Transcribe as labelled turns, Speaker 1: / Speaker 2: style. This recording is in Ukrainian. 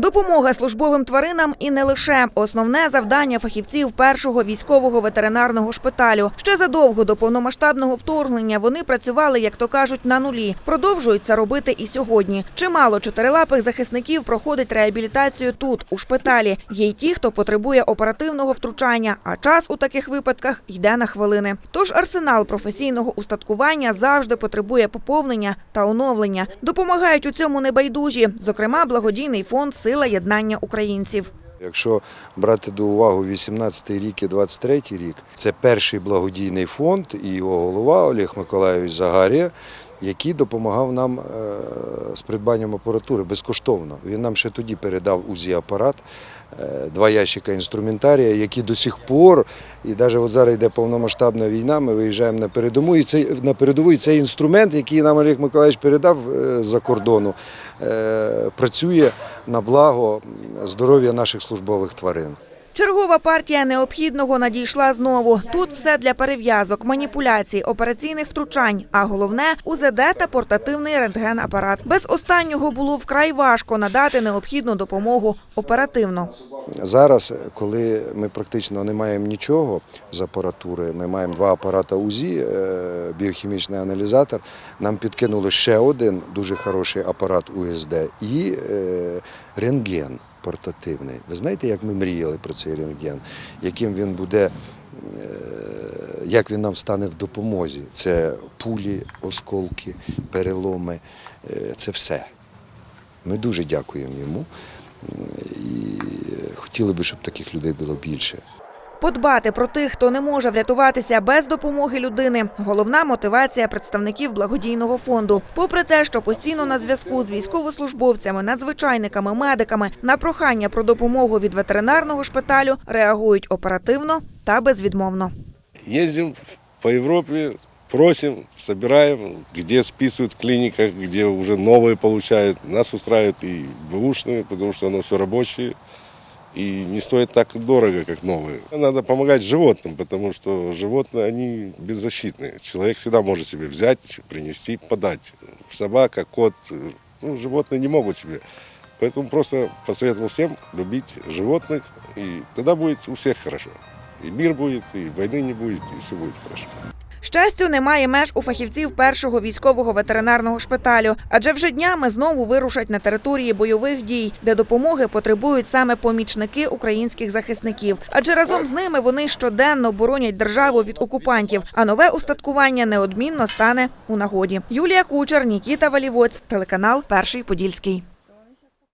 Speaker 1: Допомога службовим тваринам і не лише основне завдання фахівців першого військового ветеринарного шпиталю. Ще задовго до повномасштабного вторгнення вони працювали, як то кажуть, на нулі. Продовжують це робити і сьогодні. Чимало чотирилапих захисників проходить реабілітацію тут, у шпиталі. Є й ті, хто потребує оперативного втручання, а час у таких випадках йде на хвилини. Тож арсенал професійного устаткування завжди потребує поповнення та оновлення. Допомагають у цьому небайдужі, зокрема, благодійний фонд Сила єднання українців.
Speaker 2: Якщо брати до уваги 18 рік і 23 рік, це перший благодійний фонд і його голова Олег Миколайович Загарія, який допомагав нам е, з придбанням апаратури безкоштовно. Він нам ще тоді передав УЗІ-апарат, е, два ящика інструментарія, які до сих пор, і навіть от зараз йде повномасштабна війна, ми виїжджаємо на передову, і цей, на передову, і цей інструмент, який нам Олег Миколаївич передав е, за кордону, працює на благо здоров'я наших службових тварин.
Speaker 1: Чергова партія необхідного надійшла знову. Тут все для перев'язок, маніпуляцій, операційних втручань, а головне УЗД та портативний рентген-апарат. Без останнього було вкрай важко надати необхідну допомогу оперативно.
Speaker 2: Зараз, коли ми практично не маємо нічого з апаратури, ми маємо два апарати УЗІ, е, біохімічний аналізатор. Нам підкинули ще один дуже хороший апарат УСД і е, рентген портативний. Ви знаєте, як ми мріяли про цей рентген, яким він буде, е, як він нам стане в допомозі. Це пулі, осколки, переломи, е, це все. Ми дуже дякуємо йому і хотіли би, щоб таких людей було більше.
Speaker 1: Подбати про тих, хто не може врятуватися без допомоги людини головна мотивація представників благодійного фонду. Попри те, що постійно на зв'язку з військовослужбовцями, надзвичайниками, медиками на прохання про допомогу від ветеринарного шпиталю реагують оперативно та безвідмовно.
Speaker 3: Ездим по Европе, просим, собираем, где списывают в клиниках, где уже новые получают. Нас устраивают и бэушные, потому что оно все рабочее. И не стоит так дорого, как новые. Надо помогать животным, потому что животные, они беззащитные. Человек всегда может себе взять, принести, подать. Собака, кот, ну, животные не могут себе. Поэтому просто посоветовал всем любить животных, и тогда будет у всех хорошо. И мир будет, и войны не будет, и все будет хорошо.
Speaker 1: Щастю, немає меж у фахівців першого військового ветеринарного шпиталю, адже вже днями знову вирушать на території бойових дій, де допомоги потребують саме помічники українських захисників. Адже разом з ними вони щоденно боронять державу від окупантів. А нове устаткування неодмінно стане у нагоді. Юлія Кучер, Нікіта Валівоць, телеканал Перший Подільський.